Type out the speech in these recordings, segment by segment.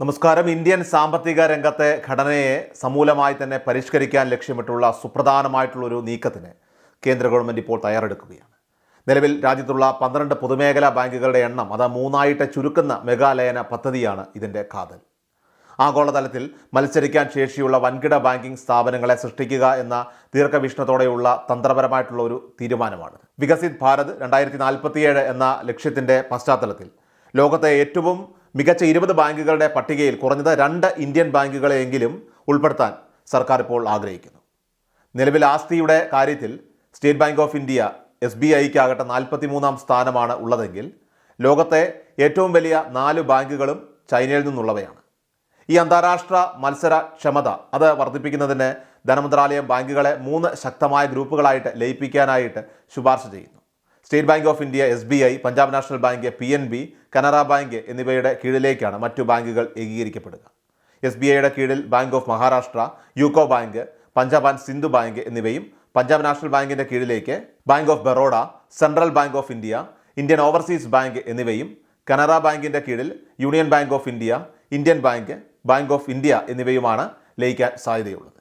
നമസ്കാരം. ഇന്ത്യൻ സാമ്പത്തിക രംഗത്തെ ഘടനയെ സമൂലമായി തന്നെ പരിഷ്കരിക്കാൻ ലക്ഷ്യമിട്ടുള്ള സുപ്രധാനമായിട്ടുള്ള ഒരു നീക്കത്തിന് കേന്ദ്ര ഗവൺമെന്റ് ഇപ്പോൾ തയ്യാറെടുക്കുകയാണ്. നിലവിൽ രാജ്യത്തുള്ള പന്ത്രണ്ട് പൊതുമേഖലാ ബാങ്കുകളുടെ എണ്ണം അത് മൂന്നായിട്ട് ചുരുക്കുന്ന മെഗാലയന പദ്ധതിയാണ് ഇതിന്റെ കാതൽ. ആഗോളതലത്തിൽ മത്സരിക്കാൻ ശേഷിയുള്ള വൻകിട ബാങ്കിംഗ് സ്ഥാപനങ്ങളെ സൃഷ്ടിക്കുക എന്ന ദീർഘവീക്ഷണത്തോടെയുള്ള തന്ത്രപരമായിട്ടുള്ള ഒരു തീരുമാനമാണ് വികസിത് ഭാരത് രണ്ടായിരത്തി നാൽപ്പത്തിയേഴ് എന്ന ലക്ഷ്യത്തിന്റെ പശ്ചാത്തലത്തിൽ ലോകത്തെ ഏറ്റവും മികച്ച ഇരുപത് ബാങ്കുകളുടെ പട്ടികയിൽ കുറഞ്ഞത് രണ്ട് ഇന്ത്യൻ ബാങ്കുകളെയെങ്കിലും ഉൾപ്പെടുത്താൻ സർക്കാർ ഇപ്പോൾ ആഗ്രഹിക്കുന്നു. നിലവിൽ ആസ്തിയുടെ കാര്യത്തിൽ State Bank of India S B ഐക്കാകട്ടെ നാൽപ്പത്തി മൂന്നാം സ്ഥാനമാണ് ഉള്ളതെങ്കിൽ ലോകത്തെ ഏറ്റവും വലിയ നാല് ബാങ്കുകളും ചൈനയിൽ നിന്നുള്ളവയാണ്. ഈ അന്താരാഷ്ട്ര മത്സര ക്ഷമത അത് വർദ്ധിപ്പിക്കുന്നതിന് ധനമന്ത്രാലയം ബാങ്കുകളെ മൂന്ന് ശക്തമായ ഗ്രൂപ്പുകളായിട്ട് ലയിപ്പിക്കാനായിട്ട് ശുപാർശ ചെയ്യുന്നു. State Bank of India S B I Punjab National Bank P N B Canara Bank എന്നിവയുടെ കീഴിലേക്കാണ് മറ്റു ബാങ്കുകൾ ഏകീകരിക്കപ്പെടുക. എസ് ബി ഐയുടെ കീഴിൽ Bank of Maharashtra UCO Bank Punjab and Sind Bank എന്നിവയും പഞ്ചാബ് നാഷണൽ ബാങ്കിന്റെ കീഴിലേക്ക് Bank of Baroda Central Bank of India Indian Overseas Bank എന്നിവയും കനറ ബാങ്കിന്റെ കീഴിൽ Union Bank of India Indian Bank Bank of India എന്നിവയുമാണ് ലയിക്കാൻ സാധ്യതയുള്ളത്.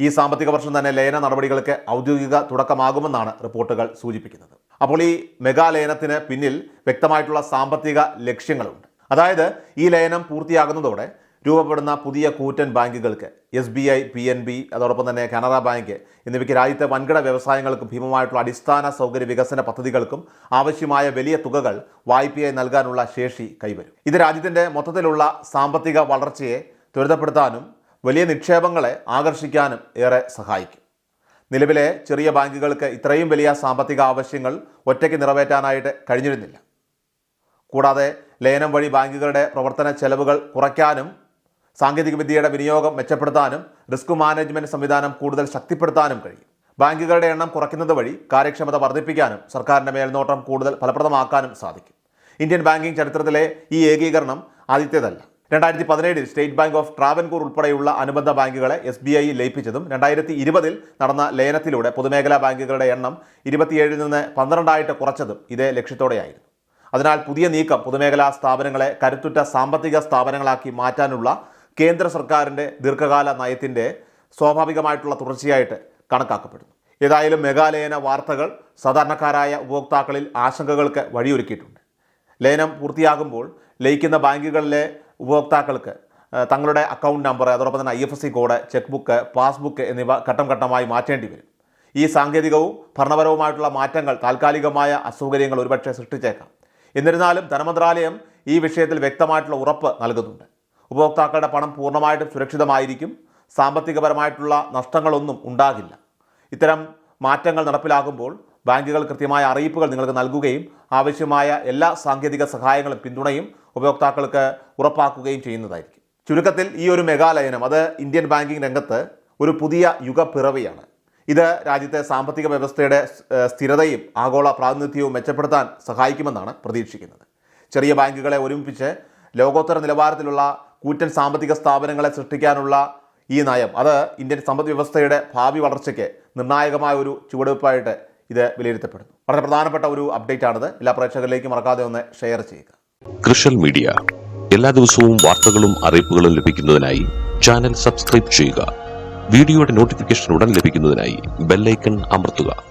ഈ സാമ്പത്തിക വർഷം തന്നെ ലയന നടപടികൾക്ക് ഔദ്യോഗിക തുടക്കമാകുമെന്നാണ് റിപ്പോർട്ടുകൾ സൂചിപ്പിക്കുന്നത്. അപ്പോൾ ഈ മെഗാ ലയനത്തിന് പിന്നിൽ വ്യക്തമായിട്ടുള്ള സാമ്പത്തിക ലക്ഷ്യങ്ങളുണ്ട്. അതായത് ഈ ലയനം പൂർത്തിയാകുന്നതോടെ രൂപപ്പെടുന്ന പുതിയ കൂറ്റൻ ബാങ്കുകൾക്ക് S B I P N B അതോടൊപ്പം തന്നെ കാനറ ബാങ്ക് എന്നിവയ്ക്ക് രാജ്യത്തെ വൻകിട വ്യവസായങ്ങൾക്ക് ഭീമമായിട്ടുള്ള അടിസ്ഥാന സൗകര്യ വികസന പദ്ധതികൾക്കും ആവശ്യമായ വലിയ തുകകൾ വായ്പയായി നൽകാനുള്ള ശേഷി കൈവരും. ഇത് രാജ്യത്തിന്റെ മൊത്തത്തിലുള്ള സാമ്പത്തിക വളർച്ചയെ ത്വരിതപ്പെടുത്താനും വലിയ നിക്ഷേപങ്ങളെ ആകർഷിക്കാനും ഏറെ സഹായിക്കും. നിലവിലെ ചെറിയ ബാങ്കുകൾക്ക് ഇത്രയും വലിയ സാമ്പത്തിക ആവശ്യങ്ങൾ ഒറ്റയ്ക്ക് നിറവേറ്റാനായിട്ട് കഴിഞ്ഞിരുന്നില്ല. കൂടാതെ ലയനം വഴി ബാങ്കുകളുടെ പ്രവർത്തന ചെലവുകൾ കുറയ്ക്കാനും സാങ്കേതികവിദ്യയുടെ വിനിയോഗം മെച്ചപ്പെടുത്താനും റിസ്ക് മാനേജ്മെന്റ് സംവിധാനം കൂടുതൽ ശക്തിപ്പെടുത്താനും കഴിയും. ബാങ്കുകളുടെ എണ്ണം കുറയ്ക്കുന്നത് വഴി കാര്യക്ഷമത വർദ്ധിപ്പിക്കാനും സർക്കാരിന്റെ മേൽനോട്ടം കൂടുതൽ ഫലപ്രദമാക്കാനും സാധിക്കും. ഇന്ത്യൻ ബാങ്കിംഗ് ചരിത്രത്തിലെ ഈ ഏകീകരണം ആദ്യത്തേതല്ല. രണ്ടായിരത്തി പതിനേഴിൽ സ്റ്റേറ്റ് ബാങ്ക് ഓഫ് ട്രാവൻകൂർ ഉൾപ്പെടെയുള്ള അനുബന്ധ ബാങ്കുകളെ എസ് ബി ഐ ലയിപ്പിച്ചതും രണ്ടായിരത്തി ഇരുപതിൽ നടന്ന ലയനത്തിലൂടെ പൊതുമേഖലാ ബാങ്കുകളുടെ എണ്ണം ഇരുപത്തിയേഴിൽ നിന്ന് പന്ത്രണ്ടായിട്ട് കുറച്ചതും ഇതേ ലക്ഷ്യത്തോടെയായിരുന്നു. അതിനാൽ പുതിയ നീക്കം പൊതുമേഖലാ സ്ഥാപനങ്ങളെ കരുത്തുറ്റ സാമ്പത്തിക സ്ഥാപനങ്ങളാക്കി മാറ്റാനുള്ള കേന്ദ്ര സർക്കാരിന്റെ ദീർഘകാല നയത്തിന്റെ സ്വാഭാവികമായിട്ടുള്ള തുടർച്ചയായിട്ട് കണക്കാക്കപ്പെടുന്നു. ഏതായാലും മെഗാലയന വാർത്തകൾ സാധാരണക്കാരായ ഉപഭോക്താക്കളിൽ ആശങ്കകൾക്ക് വഴിയൊരുക്കിയിട്ടുണ്ട്. ലയനം പൂർത്തിയാകുമ്പോൾ ലയിക്കുന്ന ബാങ്കുകളിലെ ഉപഭോക്താക്കൾക്ക് തങ്ങളുടെ അക്കൗണ്ട് നമ്പർ അതോടൊപ്പം തന്നെ I F S C code cheque book passbook എന്നിവ ഘട്ടം ഘട്ടമായി മാറ്റേണ്ടി വരും. ഈ സാങ്കേതികവും ഭരണപരവുമായിട്ടുള്ള മാറ്റങ്ങൾ താൽക്കാലികമായ അസൗകര്യങ്ങൾ ഒരുപക്ഷെ സൃഷ്ടിച്ചേക്കാം. എന്നിരുന്നാലും ധനമന്ത്രാലയം ഈ വിഷയത്തിൽ വ്യക്തമായിട്ടുള്ള ഉറപ്പ് നൽകുന്നുണ്ട്. ഉപഭോക്താക്കളുടെ പണം പൂർണമായിട്ടും സുരക്ഷിതമായിരിക്കും. സാമ്പത്തികപരമായിട്ടുള്ള നഷ്ടങ്ങളൊന്നും ഉണ്ടാകില്ല. ഇത്തരം മാറ്റങ്ങൾ നടപ്പിലാകുമ്പോൾ ബാങ്കുകൾ കൃത്യമായ അറിയിപ്പുകൾ നിങ്ങൾക്ക് നൽകുകയും ആവശ്യമായ എല്ലാ സാങ്കേതിക സഹായങ്ങളും പിന്തുണയും ഉപയോക്താക്കൾക്ക് ഉറപ്പാക്കുകയും ചെയ്യുന്നതായിരിക്കും. ചുരുക്കത്തിൽ ഈ ഒരു മെഗാലയനം അത് ഇന്ത്യൻ ബാങ്കിംഗ് രംഗത്ത് ഒരു പുതിയ യുഗപ്പിറവിയാണ്. ഇത് രാജ്യത്തെ സാമ്പത്തിക വ്യവസ്ഥയുടെ സ്ഥിരതയും ആഗോള പ്രാതിനിധ്യവും മെച്ചപ്പെടുത്താൻ സഹായിക്കുമെന്നാണ് പ്രതീക്ഷിക്കുന്നത്. ചെറിയ ബാങ്കുകളെ ഒരുമിപ്പിച്ച് ലോകോത്തര നിലവാരത്തിലുള്ള കൂറ്റൻ സാമ്പത്തിക സ്ഥാപനങ്ങളെ സൃഷ്ടിക്കാനുള്ള ഈ നയം അത് ഇന്ത്യൻ സമ്പദ് വ്യവസ്ഥയുടെ ഭാവി വളർച്ചയ്ക്ക് നിർണായകമായ ഒരു ചുവടുവയ്പ്പായിട്ട് ഇത് വിലയിരുത്തപ്പെടുന്നു. വളരെ പ്രധാനപ്പെട്ട ഒരു അപ്ഡേറ്റ് ആണിത് എല്ലാ പ്രേക്ഷകരിലേക്കും മറക്കാതെ ഒന്ന് ഷെയർ ചെയ്യുക. കൃഷൽ മീഡിയ. എല്ലാ ദിവസവും വാർത്തകളും അറിയിപ്പുകളും ലഭിക്കുന്നതിനായി ചാനൽ സബ്സ്ക്രൈബ് ചെയ്യുക. വീഡിയോയുടെ നോട്ടിഫിക്കേഷൻ ഉടൻ ലഭിക്കുന്നതിനായി ബെല്ലൈക്കൺ അമർത്തുക.